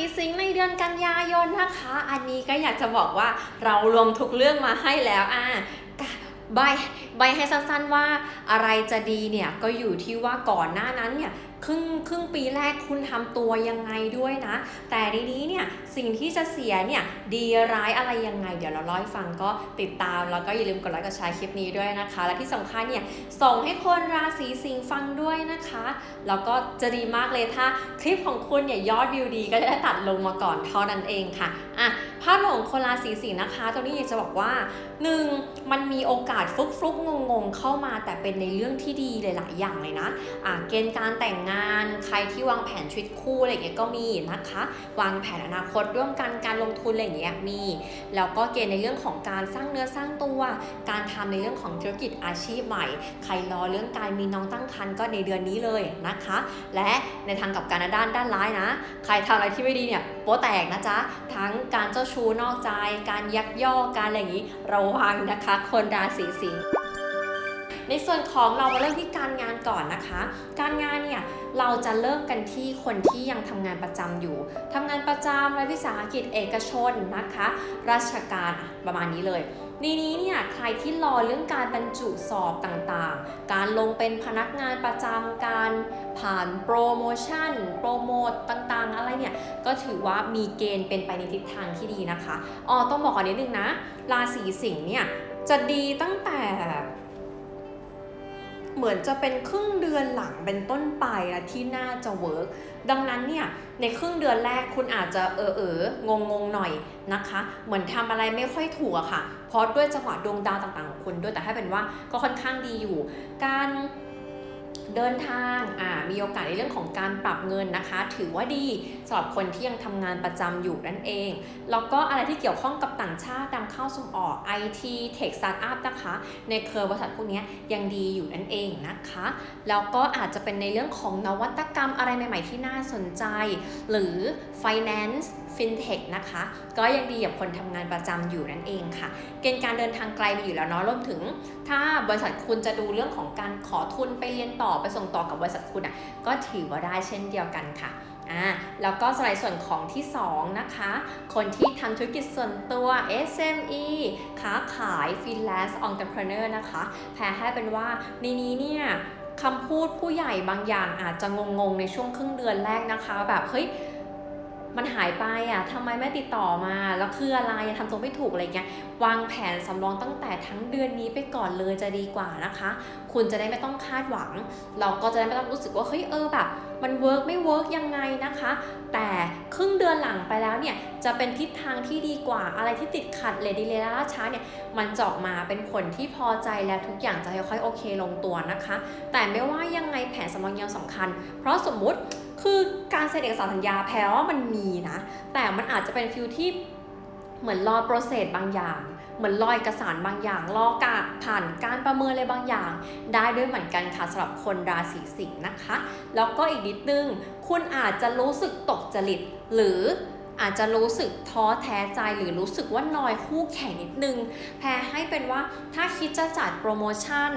ีสิงในเดือนกันยายนนะคะ อันนี้ก็อยากจะบอกว่าเรารวมทุกเรื่องมาให้แล้วอะบาย ใบให้สั้นๆว่าอะไรจะดีเนี่ยก็อยู่ที่ว่าก่อนหน้านั้นเนี่ยครึ่งครึ่งปีแรกคุณทำตัวยังไงด้วยนะ แต่ทีนี้เนี่ยสิ่งที่จะเสียเนี่ยดีร้ายอะไรยังไง เดี๋ยวเราเล่าให้ฟังก็ติดตามแล้วก็อย่าลืมกดไลค์กดแชร์คลิปนี้ด้วยนะคะ และที่สำคัญเนี่ยส่งให้คนราศีสิงห์ฟังด้วยนะคะแล้วก็จะดีมากเลยถ้าคลิปของคุณเนี่ยยอดวิวดีก็จะได้ตัดลงมาก่อนเท่านั้นเองค่ะอะ ภาพรวมของคนราศีสิงห์นะคะตรงนี้อยากจะบอกว่า 1. มันมีโอกาสฟลุกฟลุกงงงๆ เข้ามาแต่เป็นในเรื่องที่ดีหลายๆอย่างเลยนะะเกณฑ์การแต่งงานใครที่วางแผนชีวิตคู่อะไรอย่างเงี้ยก็มีนะคะ วางแผนอนาคตร่วมกันการลงทุนอะไรอย่างเงี้ยมี แล้วก็เกณฑ์ในเรื่องของการสร้างเนื้อสร้างตัว การทำในเรื่องของธุรกิจอาชีพใหม่ ใครรอเรื่องการมีน้องตั้งครรภ์ก็ในเดือนนี้เลยนะคะ และในทางกับการด้านด้านร้ายนะ ใครทำอะไรที่ไม่ดีเนี่ยโป๊แตกนะจ๊ะทั้งการเจ้าชู้นอกใจ การยักยอกการอะไรอย่างนี้ระวังนะคะ คนราศีสิงห์ในส่วนของเรามาเริ่มที่การงานก่อนนะคะ การงานเนี่ยเราจะเริ่มกันที่คนที่ยังทำงานประจำอยู่ทำงานประจำรัฐวิสาหกิจเอกชนนะคะ ราชการประมาณนี้เลย ในนี้เนี่ยใครที่รอเรื่องการบรรจุสอบต่างๆ การลงเป็นพนักงานประจำการผ่านโปรโมชั่นโปรโมตต่างๆ อะไรเนี่ย ก็ถือว่ามีเกณฑ์เป็นไปในทิศทางที่ดีนะคะอ๋อต้องบอกก่อนนิดนึงนะ ราศีสิงห์เนี่ยจะดีตั้งแต่ เหมือนจะเป็นครึ่งเดือนหลังเป็นต้นไปอะที่น่าจะเวิร์กดังนั้นเนี่ยในครึ่งเดือนแรกคุณอาจจะเออเอองงงงหน่อยนะคะ เหมือนทำอะไรไม่ค่อยถูกอะค่ะเพราะด้วยจังหวะดวงดาวต่างๆของคุณด้วยแต่ให้เป็นว่าก็ค่อนข้างดีอยู่ การ เดินทางอ่ามีโอกาสในเรื่องของการปรับเงินนะคะ ถือว่าดีสำหรับคนที่ยังทำงานประจำอยู่นั่นเอง แล้วก็อะไรที่เกี่ยวข้องกับต่างชาตินำเข้าส่งออก IT Tech Startup นะคะ ในเครือบริษัทพวกนี้ยังดีอยู่นั่นเองนะคะ แล้วก็อาจจะเป็นในเรื่องของนวัตกรรมอะไรใหม่ ๆ ที่น่าสนใจ หรือ Finance FinTech นะคะ ก็ยังดีกับคนทำงานประจำอยู่นั่นเองค่ะ เกณฑ์การเดินทางไกลมีอยู่แล้วเนาะรวมถึง ถ้าบริษัทคุณจะดูเรื่องของการขอทุนไปเรียนต่อไปส่งต่อกับบริษัทคุณอะก็ถือว่าได้เช่นเดียวกันค่ะอ่าแล้วก็สไลด์ส่วนของที่ 2 นะคะ คนที่ทำธุรกิจส่วนตัว SME ค้าขาย freelance entrepreneur นะคะ แพ้ให้เป็นว่าในนี้เนี่ยคำพูดผู้ใหญ่บางอย่างอาจจะงงๆ ในช่วงครึ่งเดือนแรกนะคะ แบบเฮ้ย มันหายไปอะทำไมไม่ติดต่อมา แล้วคืออะไรทำตัวไม่ถูกอะไรเงี้ยวางแผนสำรองตั้งแต่ทั้งเดือนนี้ไปก่อนเลยจะดีกว่านะคะ คุณจะได้ไม่ต้องคาดหวัง เราก็จะได้ไม่ต้องรู้สึกว่าเฮ้ยเออแบบมันเวิร์กไม่เวิร์กยังไงนะคะ แต่ครึ่งเดือนหลังไปแล้วเนี่ยจะเป็นทิศทางที่ดีกว่าอะไรที่ติดขัดเลดีเลยล่าช้าเนี่ยมันจออกมาเป็นผลที่พอใจแล้วทุกอย่างจะค่อยๆโอเคลงตัวนะคะ แต่ไม่ว่ายังไงแผนสำรองยังสำคัญ เพราะสมมุติ คือการเซ็นเอกสารสัญญาแพ้ว่ามันมีนะ แต่มันอาจจะเป็นฟิลที่เหมือนรอโปรเซสบางอย่าง เหมือนรอเอกสารบางอย่าง รอการผ่านการประเมินอะไรบางอย่าง ได้ด้วยเหมือนกันค่ะสำหรับคนราศีสิงห์นะคะ แล้วก็อีกนิดนึง คุณอาจจะรู้สึกตกจริตหรือ อาจจะรู้สึกท้อแท้ใจหรือรู้สึกว่านอยคู่แข่งนิดนึง แพรให้เป็นว่าถ้าคิดจะจัดโปรโมชั่น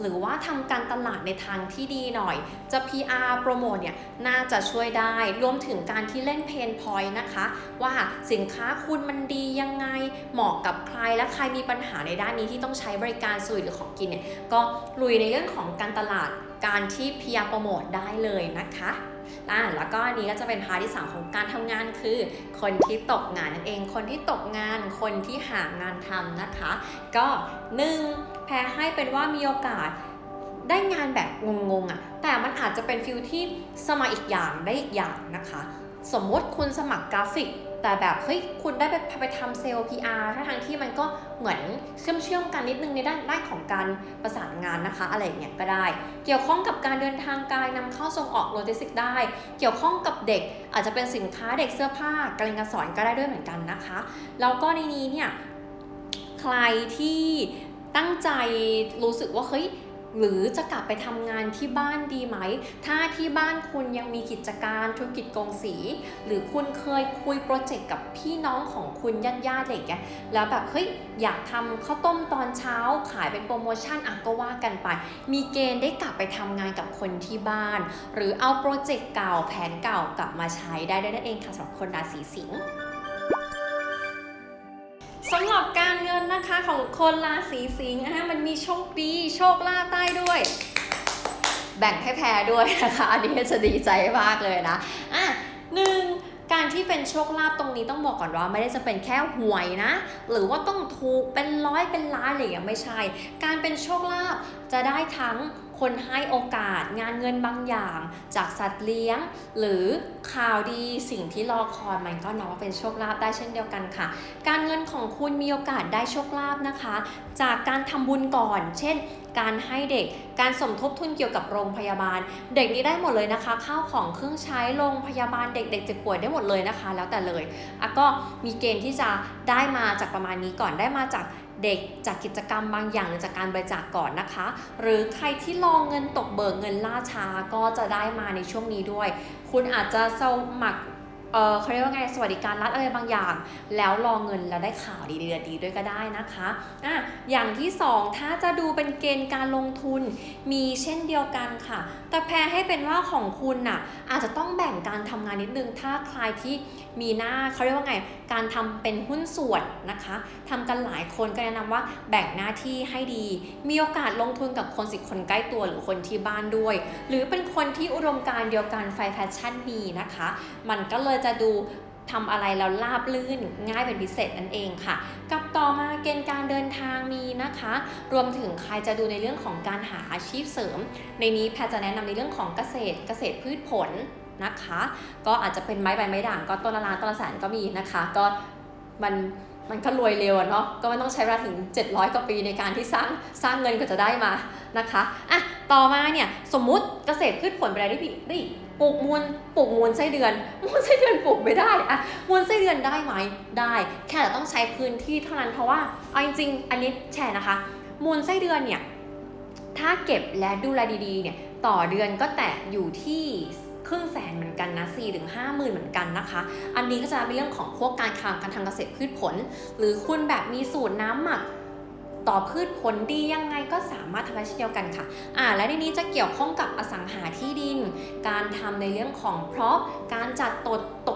หรือว่าทำการตลาดในทางที่ดีหน่อย จะ PR โปรโมทเนี่ยน่าจะช่วยได้ รวมถึงการที่เล่นเพนพอยต์นะคะ ว่าสินค้าคุณมันดียังไงเหมาะกับใครและใครมีปัญหาในด้านนี้ที่ต้องใช้บริการสวิตหรือของกินเนี่ยก็ลุยในเรื่องของการตลาดการที่ PR โปรโมทได้เลยนะคะ อ่าแล้วก็อันนี้ก็จะเป็นพาร์ทที่สามของการทำงานคือ คนที่ตกงานนั่นเอง คนที่ตกงาน คนที่หางานทำนะคะ ก็หนึ่งแพ้ให้เป็นว่ามีโอกาสได้งานแบบงงๆอะ่ะ แต่มันอาจจะเป็นฟิลที่สมัครอีกอย่างได้อีกอย่างนะคะ สมมติคุณสมัครกราฟิก แต่แบบเฮ้ยคุณได้ไปไปทำเซลล์ PR ถ้าทางที่มันก็เหมือนเชื่อมเชื่อมกันนิดนึงในด้านด้านของการประสานงานนะคะ อะไรเงี้ยก็ได้ เกี่ยวข้องกับการเดินทางไกลนำเข้าส่งออกโลจิสติกได้ เกี่ยวข้องกับเด็กอาจจะเป็นสินค้าเด็กเสื้อผ้าการเรียนการสอนก็ได้ด้วยเหมือนกันนะคะแล้วก็ในนี้เนี่ยใครที่ตั้งใจรู้สึกว่าเฮ้ย หรือจะกลับไปทำงานที่บ้านดีไหม ถ้าที่บ้านคุณยังมีกิจการธุรกิจกงสี หรือคุณเคยคุยโปรเจกต์กับพี่น้องของคุณญาติญาติๆอะไรอย่างเงี้ยแล้วแบบเฮ้ยอยากทำข้าวต้มตอนเช้าขายเป็นโปรโมชั่นอะก็ว่ากันไป มีเกณฑ์ได้กลับไปทำงานกับคนที่บ้าน หรือเอาโปรเจกต์เก่าแผนเก่ากลับมาใช้ได้ด้วยนั่นเองค่ะสำหรับคนราศีสิงห์สำหรับการ นะคะของคนราศีสิงห์นะคะมันมีโชคดีโชคลาภได้ด้วย แบ่งให้แพ้ด้วยนะคะ อันนี้จะดีใจมากเลยนะอะหนึ่งการที่เป็นโชคลาภตรงนี้ต้องบอกก่อนว่าไม่ได้จะเป็นแค่หวยนะ หรือว่าต้องถูกเป็นร้อยเป็นล้านอะไรอย่างไม่ใช่ การเป็นโชคลาภจะได้ทั้ง คนให้โอกาสงานเงินบางอย่าง จากสัตว์เลี้ยง หรือข่าวดีสิ่งที่รอคอยมันก็นับว่าเป็นโชคลาภได้เช่นเดียวกันค่ะ การเงินของคุณมีโอกาสได้โชคลาภนะคะ จากการทำบุญก่อน เช่นการให้เด็ก การสมทบทุนเกี่ยวกับโรงพยาบาล เด็กนี้ได้หมดเลยนะคะ ข้าวของเครื่องใช้โรงพยาบาลเด็กๆเจ็บป่วยได้หมดเลยนะคะ แล้วแต่เลยอะก็มีเกณฑ์ที่จะได้มาจากประมาณนี้ก่อนได้มาจาก เด็กจากกิจกรรมบางอย่างหรือจากการบริจาคก่อนนะคะ หรือใครที่รองเงินตกเบิกเงินล่าช้าก็จะได้มาในช่วงนี้ด้วย คุณอาจจะสมัคร เขาเรียกว่าไงสวัสดิการรัฐอะไรบางอย่าง แล้วรอเงินแล้วได้ข่าวดีๆดีๆด้วยก็ได้นะคะอะอย่างที่สองถ้าจะดูเป็นเกณฑ์การลงทุนมีเช่นเดียวกันค่ะ แต่แพรให้เป็นว่าของคุณน่ะอาจจะต้องแบ่งการทำงานนิดนึง ถ้าใครที่มีหน้าเขาเรียกว่าไง การทำเป็นหุ้นส่วนนะคะทำกันหลายคนก็แนะนำว่าแบ่งหน้าที่ให้ดี มีโอกาสลงทุนกับคนสิคนใกล้ตัวหรือคนที่บ้านด้วย หรือเป็นคนที่อุดมการเดียวกันไฟแฟชั่นมีนะคะ มันก็เลยจะจะดูทำอะไรแล้วราบลื่นง่ายเป็นพิเศษนั่นเองค่ะ กับต่อมาเกณฑ์การเดินทางมีนะคะ รวมถึงใครจะดูในเรื่องของการหาอาชีพเสริม ในนี้แพทจะแนะนำในเรื่องของเกษตรเกษตรพืชผลนะคะ ก็อาจจะเป็นไม้ใบไม้ด่างก็ต้นละลานต้นละแสนก็มีนะคะ ก็มัน มันก็รวยเร็วอะเนาะก็ไม่ต้องใช้เวลาถึง 700 กว่าปีในการที่สร้างสร้างเงินก็จะได้มานะคะอะต่อมาเนี่ยสมมุติเกษตรพืชผลไปได้ที่นี่ปลูกมูลปลูกมูลไส้เดือน มูลไส้เดือนปลูกไม่ได้อะมูลไส้เดือนได้ไหมได้ แค่ต้องใช้พื้นที่เท่านั้นเพราะว่าเอาจริงๆอันนี้แชร์นะคะ มูลไส้เดือนเนี่ยถ้าเก็บและดูแลดีๆเนี่ยต่อเดือนก็แตะอยู่ที่ ครึ่งแสนเหมือนกันนะ4ถึงห้าหมื่นเหมือนกันนะคะ อันนี้ก็จะเป็นเรื่องของพวกการทำการทำเกษตรพืชผล หรือคุณแบบมีสูตรน้ำหมักต่อพืชผลดียังไงก็สามารถทำได้เช่นเดียวกันค่ะ อ่า และในนี้จะเกี่ยวข้องกับอสังหาที่ดิน การทำในเรื่องของพร็อพการจัดตกต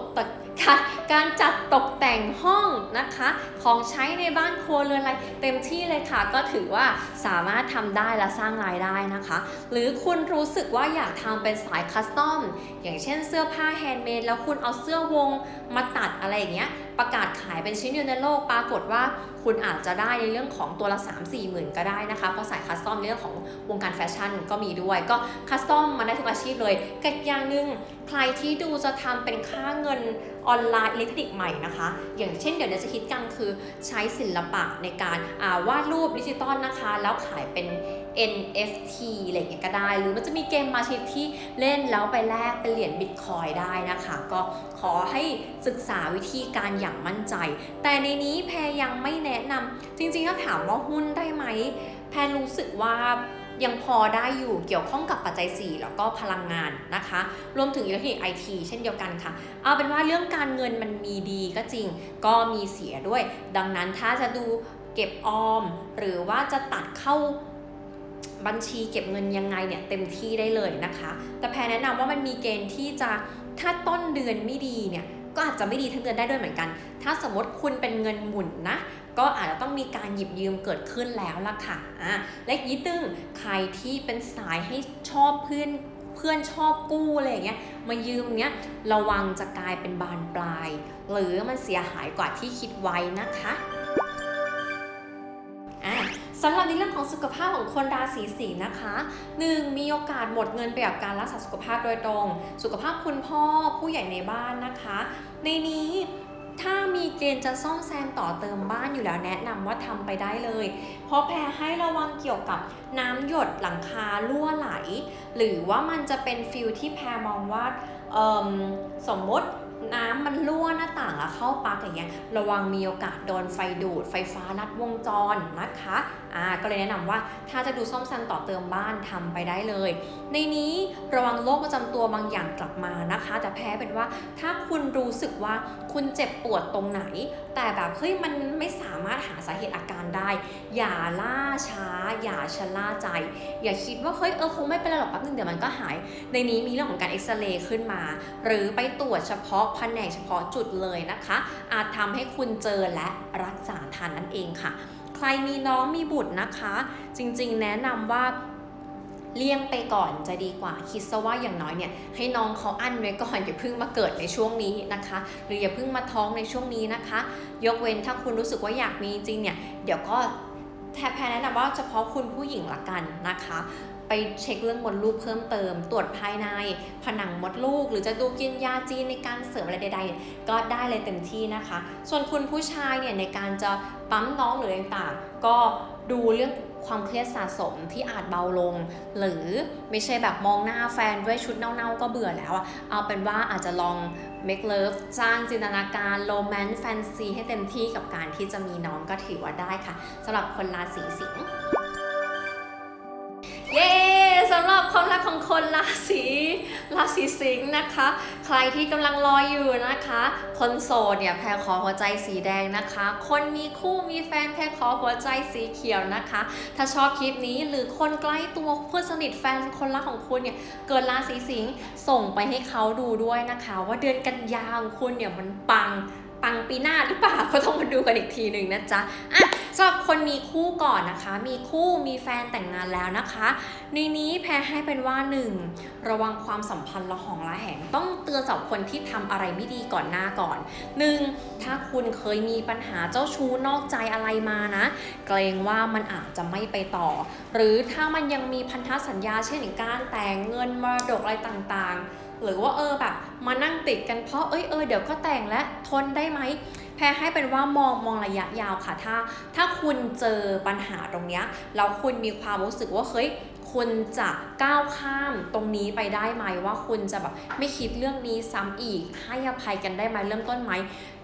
กต กค่ะการจัดตกแต่งห้องนะคะ ของใช้ในบ้านครัวเรือนอะไรเต็มที่เลยค่ะ ก็ถือว่าสามารถทำได้และสร้างรายได้นะคะ หรือคุณรู้สึกว่าอยากทำเป็นสายคัสตอมอย่างเช่นเสื้อผ้าแฮนด์เมดแล้วคุณเอาเสื้อวงมาตัดอะไรอย่างเงี้ยประกาศขายเป็นชิ้นเดียวในโลกปรากฏว่าคุณอาจจะได้ในเรื่องของตัวละ 3 4หมื่นก็ได้นะคะ เพราะสายคัสตอมเรื่องของวงการแฟชั่นก็มีด้วย ก็คัสตอมมาได้ทุกอาชีพเลยกับอย่างหนึ่งใครที่ดูจะทำเป็นค่าเงินออนไลน์อิเล็กทริกใหม่นะคะ อย่างเช่นเดี๋ยวนี้จะคิดกันคือใช้ศิลปะในการาวาดรูปดิจิตอลนะคะ แล้วขายเป็น NFT อะไรอย่างเงี้ยก็ได้ หรือมันจะมีเกมมาชิตที่เล่นแล้วไปแลกเป็นเหรียญบิตคอยได้นะคะ ก็ขอให้ศึกษาวิธีการอย่างมั่นใจ แต่ในนี้แพรยังไม่แนะนำจริงๆถ้าถามว่าหุ้นได้ไหม แพรรู้สึกว่ายังพอได้อยู่เกี่ยวข้องกับปัจจัย 4 แล้วก็พลังงานนะคะ รวมถึงอิเล็กทรอนิกส์ไอทีเช่นเดียวกันค่ะ เอาเป็นว่าเรื่องการเงินมันมีดีก็จริง ก็มีเสียด้วย ดังนั้นถ้าจะดูเก็บออม หรือว่าจะตัดเข้าบัญชีเก็บเงินยังไงเนี่ยเต็มที่ได้เลยนะคะ แต่แพรแนะนำว่ามันมีเกณฑ์ที่จะถ้าต้นเดือนไม่ดีเนี่ย ก็อาจจะไม่ดีทั้งเดือนได้ด้วยเหมือนกัน ถ้าสมมติคุณเป็นเงินหมุนนะ ก็อาจจะต้องมีการหยิบยืมเกิดขึ้นแล้วล่ะค่ะอะและอีกนิดนึงใครที่เป็นสายให้ชอบเพื่อนเพื่อนชอบกู้อะไรอย่างเงี้ยมายืมเนี้ยระวังจะกลายเป็นบานปลาย หรือมันเสียหายกว่าที่คิดไว้นะคะ สำหรับในเรื่องของสุขภาพของคนราศีสิงห์นะคะ 1. มีโอกาสหมดเงินไปกับการรักษาสุขภาพโดยตรง สุขภาพคุณพ่อผู้ใหญ่ในบ้านนะคะ ในนี้ถ้ามีเกณฑ์จะซ่อมแซมต่อเติมบ้านอยู่แล้วแนะนำว่าทำไปได้เลย เพราะแพรให้ระวังเกี่ยวกับน้ำหยดหลังคารั่วไหล หรือว่ามันจะเป็นฟิลที่แพรมองว่าอมสมมติน้ำมันรั่วหน้าต่างแล้วเข้าปลั๊กอย่างเงี้ยระวังมีโอกาสโดนไฟดูดไฟฟ้าลัดวงจรนะคะ อ่าก็เลยแนะนำว่าถ้าจะดูซ่อมแซมต่อเติมบ้านทำไปได้เลย ในนี้ระวังโรคประจำตัวบางอย่างกลับมานะคะ แต่แพ้เป็นว่าถ้าคุณรู้สึกว่าคุณเจ็บปวดตรงไหน แต่แบบเฮ้ยมันไม่สามารถหาสาเหตุอาการได้ อย่าล่าช้า อย่าชะล่าใจ อย่าคิดว่าเฮ้ยเออคงไม่เป็นไรหรอกแป๊บนึงเดี๋ยวมันก็หาย ในนี้มีเรื่องของการเอ็กซเรย์ขึ้นมา หรือไปตรวจเฉพาะแผนกเฉพาะจุดเลยนะคะ อาจทำให้คุณเจอและรักษาทันนั่นเองค่ะ รมีน้องมีบุตรนะคะ จริงๆ แนะนำว่าเลี่ยงไปก่อนจะดีกว่า คิดซะว่าอย่างน้อยเนี่ยให้น้องเขาอั้นไว้ก่อนอย่าเพิ่งมาเกิดในช่วงนี้นะคะ หรืออย่าเพิ่งมาท้องในช่วงนี้นะคะ ยกเว้นถ้าคุณรู้สึกว่าอยากมีจริงเนี่ยเดี๋ยวก็แทบแพรแนะนำว่าเฉพาะคุณผู้หญิงละกันนะคะ ไปเช็คเรื่องมดลูกเพิ่มเติม ตรวจภายในผนังมดลูก หรือจะดูกินยาจีนในการเสริมอะไรใด ๆ ก็ได้เลยเต็มที่นะคะ ส่วนคุณผู้ชายเนี่ยในการจะปั๊มน้องหรืออะไรต่างๆ ก็ดูเรื่องความเครียดสะสมที่อาจเบาลง หรือไม่ใช่แบบมองหน้าแฟนด้วยชุดเน่าๆก็เบื่อแล้วอะเอาเป็นว่าอาจจะลอง make love สร้างจินตนาการโรแมนต์แฟนซีให้เต็มที่กับการที่จะมีน้องก็ถือว่าได้ค่ะสำหรับคนราศีสิงห์ำหรับความรักของคนราศีราศีสิงห์นะคะ ใครที่กำลังรออยู่นะคะ คนโสดเนี่ยแพรขอหัวใจสีแดงนะคะ คนมีคู่มีแฟนแพรขอหัวใจสีเขียวนะคะ ถ้าชอบคลิปนี้หรือคนใกล้ตัวเพื่อนสนิทแฟนคนรักของคุณเนี่ยเกิดราศีสิงห์ส่งไปให้เขาดูด้วยนะคะ ว่าเดือนกันยาของคุณเนี่ยมันปังปังปีหน้าหรือเปล่าก็ต้องมาดูกันอีกทีหนึ่งนะจ๊ะอะ สำหรับคนมีคู่ก่อนนะคะ มีคู่มีแฟนแต่งงานแล้วนะคะ ในนี้แพรให้เป็นว่า 1. ระวังความสัมพันธ์ละหองละแหง ต้องเตือนสำหรับคนที่ทำอะไรไม่ดีก่อนหน้าก่อน 1. ถ้าคุณเคยมีปัญหาเจ้าชู้นอกใจอะไรมานะ เกรงว่ามันอาจจะไม่ไปต่อ หรือถ้ามันยังมีพันธสัญญาเช่นการแต่งเงินมรดกอะไรต่างๆ หรือว่าเออแบบมานั่งติดกันเพราะเอ้ยเออเดี๋ยวก็แต่งและทนได้ไหม พรให้เป็นว่ามองมองระยะยาวค่ะ ถ้าถ้าคุณเจอปัญหาตรงเนี้ยแล้วคุณมีความรู้สึกว่าเฮ้ยคุณจะก้าวข้ามตรงนี้ไปได้ไหมว่าคุณจะแบบไม่คิดเรื่องนี้ซ้ำอีก ให้อภัยกันได้ไหมเริ่มต้นไหม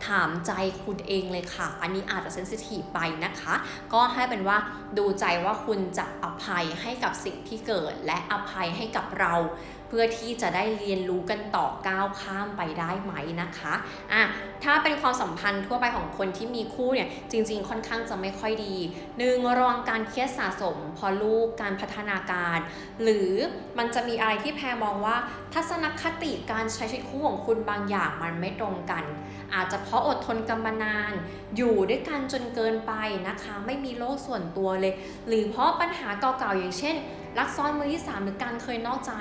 ถามใจคุณเองเลยค่ะ อันนี้อาจจะเซนซิทีฟไปนะคะ ก็ให้เป็นว่าดูใจว่าคุณจะอภัยให้กับสิ่งที่เกิดและอภัยให้กับเรา เพื่อที่จะได้เรียนรู้กันต่อก้าวข้ามไปได้ไหมนะคะอะถ้าเป็นความสัมพันธ์ทั่วไปของคนที่มีคู่เนี่ยจริง ๆ ค่อนข้างจะไม่ค่อยดีหนึ่งระวังการเครียดสะสมพอลูกการพัฒนาการ หรือมันจะมีอะไรที่แพรมองว่า ทัศนคติการใช้ชีวิตคู่ของคุณบางอย่างมันไม่ตรงกัน อาจจะเพราะอดทนกันมานาน อยู่ด้วยกันจนเกินไปนะคะ ไม่มีโลกส่วนตัวเลย หรือเพราะปัญหาเก่าๆอย่างเช่น รักซ้อนมือที่สามหรือการเคยนอกใจ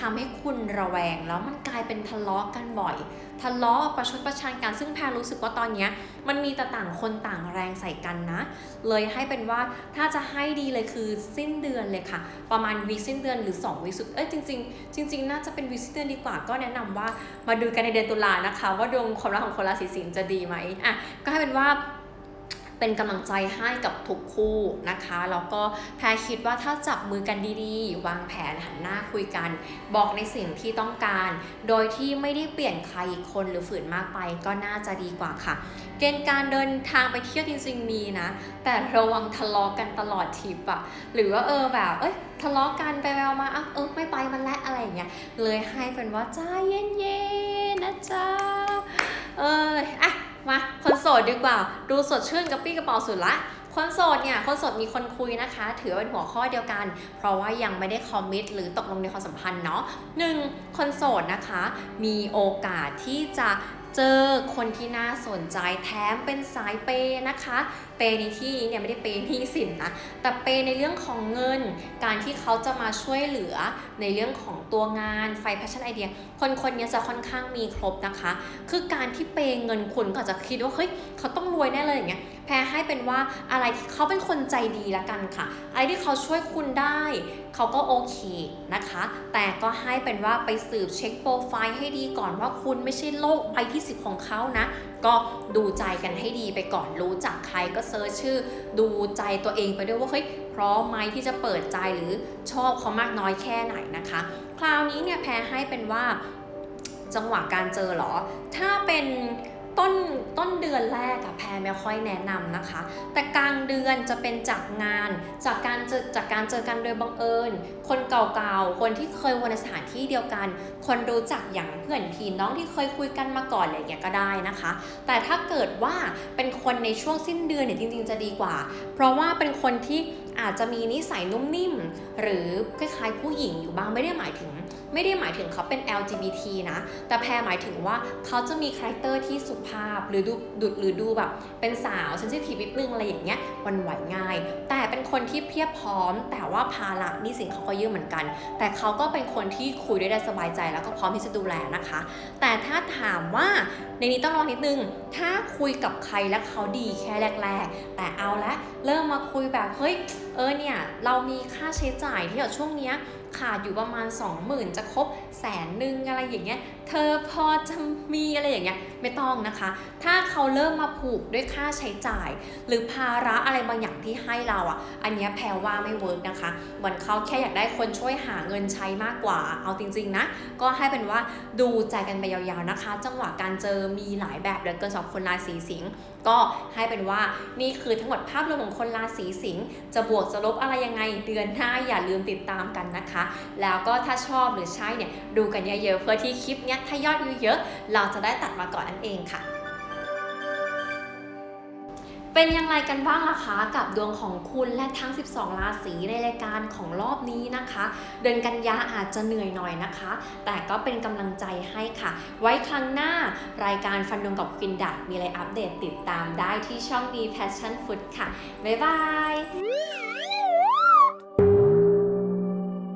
ทำให้คุณระแวง แล้วมันกลายเป็นทะเลาะกันบ่อย ทะเลาะประชดประชันกันซึ่งแพรรู้สึกว่าตอนเนี้ยมันมีแต่ต่างคนต่างแรงใส่กันนะ เลยให้เป็นว่าถ้าจะให้ดีเลยคือสิ้นเดือนเลยค่ะ ประมาณวีสิ้นเดือนหรือ2วีสุดเอ้ยจริง ๆ จริง ๆ น่าจะเป็นวีสิ้นเดือนดีกว่าก็แนะนำว่ามาดูกันในเดือนตุลานะคะ ว่าดวงความรักของคนราศีสิงห์จะดีไหมอะก็ให้เป็นว่า เป็นกำลังใจให้กับทุกคู่นะคะแล้วก็แพรคิดว่าถ้าจับมือกันดีๆ วางแผนหันหน้าคุยกัน บอกในสิ่งที่ต้องการ โดยที่ไม่ได้เปลี่ยนใครอีกคนหรือฝืนมากไปก็น่าจะดีกว่าค่ะ เกณฑ์การเดินทางไปเที่ยวจริงๆมีนะ แต่ระวังทะเลาะกันตลอดทริปอะหรือว่าเออแบบเอ้ยทะเลาะกันไปแววมาอะเออไม่ไปมันแล้วอะไรอย่างเงี้ยเลยให้เป็นว่าใจเย็นๆนะจ๊ะเอออะ มาคนโสดดีกว่า ดูสดชื่นกับปี้กระเป๋าสุดละคนโสดเนี่ยคนโสดมีคนคุยนะคะ ถือว่าเป็นหัวข้อเดียวกัน เพราะว่ายังไม่ได้คอมมิตหรือตกลงในความสัมพันธ์เนาะหนึ่งคนโสดนะคะ มีโอกาสที่จะเจอคนที่น่าสนใจแถมเป็นสายเปย์นะคะ เปย์ในที่นี้เนี่ยไม่ได้เปย์หนี้สินนะ แต่เปย์ในเรื่องของเงิน การที่เขาจะมาช่วยเหลือในเรื่องของตัวงานไฟแพชชั่นไอเดีย คนคนนี้จะค่อนข้างมีครบนะคะ คือการที่เปย์เงินคุณก็อาจะคิดว่าเฮ้ยเขาต้องรวยแน่เลยอย่างเงี้ยแพรให้เป็นว่าอะไรที่เขาเป็นคนใจดีละกันค่ะ อะไรที่เขาช่วยคุณได้เขาก็โอเคนะคะ แต่ก็ให้เป็นว่าไปสืบเช็คโปรไฟล์ให้ดีก่อนว่าคุณไม่ใช่โลกใบที่สิบของเขานะ ก็ดูใจกันให้ดีไปก่อนรู้จักใครก็เซิร์ชชื่อ ดูใจตัวเองไปด้วยว่าเฮ้ยพร้อมไหมที่จะเปิดใจหรือชอบเขามากน้อยแค่ไหนนะคะ คราวนี้เนี่ยแพรให้เป็นว่าจังหวะการเจอหรอ ถ้าเป็น ต้นต้นเดือนแรกอะแพรไม่ค่อยแนะนำนะคะ แต่กลางเดือนจะเป็นจากงาน จากการเจอจากการเจอกันโดยบังเอิญ คนเก่าๆ คนที่เคยวนในสถานที่เดียวกัน คนรู้จักอย่างเพื่อนพี่น้องที่เคยคุยกันมาก่อนอะไรอย่างเงี้ยก็ได้นะคะ แต่ถ้าเกิดว่าเป็นคนในช่วงสิ้นเดือนเนี่ยจริงๆจะดีกว่า เพราะว่าเป็นคนที่ อาจจะมีนิสัยนุ่มนิ่ม หรือคล้ายๆผู้หญิงอยู่บ้างไม่ได้หมายถึง ไม่ได้หมายถึงเขาเป็น LGBT นะ แต่แพรหมายถึงว่าเขาจะมีคาแรคเตอร์ที่สุภาพหรือดูดุหรือดูแบบ เป็นสาวเซนซิทีฟนิดนึงอะไรอย่างเงี้ยวันไหวง่าย แต่เป็นคนที่เพียบพร้อม แต่ว่าภาระนี่สินเขาก็เยอะเหมือนกัน แต่เขาก็เป็นคนที่คุยด้ได้สบายใจแล้วก็พร้อมที่จะดูแลนะคะ แต่ถ้าถามว่าในนี้ต้องรองนิดนึง ถ้าคุยกับใครแล้วเขาดีแค่แรก ๆ แต่เอาละเริ่มมาคุยแบบเฮ้ย เออเนี่ยเรามีค่าใช้จ่ายที่แบบช่วงเนี้ยขาดอยู่ประมาณ 20,000 จะครบแสนหนึ่งอะไรอย่างเงี้ย เธอพอจะมีอะไรอย่างเงี้ยไม่ต้องนะคะ ถ้าเขาเริ่มมาผูกด้วยค่าใช้จ่าย หรือภาระอะไรบางอย่างที่ให้เราอะ อันเนี้ยแพรว่าไม่เวิร์กนะคะเหมือนเขาแค่อยากได้คนช่วยหาเงินใช้มากกว่า เอาจริง ๆนะ ก็ให้เป็นว่าดูใจกันไปยาวๆนะคะ จังหวะการเจอมีหลายแบบเหลือเกินสำหรับคนราศีสิงห์ก็ให้เป็นว่านี่คือทั้งหมดภาพรวมของคนราศีสิงห์จะบวกจะลบอะไรยังไงเดือนหน้าอย่าลืมติดตามกันนะคะ แล้วก็ถ้าชอบหรือใช่เนี่ยดูกันเยอะๆเพื่อที่คลิปเนี้ยถ้ายอดวิวเยอะ เราจะได้ตัดมาก่อนนั่นเองค่ะเป็นยังไงกันบ้างล่ะคะกับดวงของคุณและทั้ง 12 ราศีในรายการของรอบนี้นะคะ เดือนกันยาอาจจะเหนื่อยหน่อยนะคะ แต่ก็เป็นกำลังใจให้ค่ะ ไว้ครั้งหน้ารายการฟันดวงกับควินดักมีอะไรอัปเดตติดตามได้ที่ช่อง D Passion Food ค่ะ บ๊ายบาย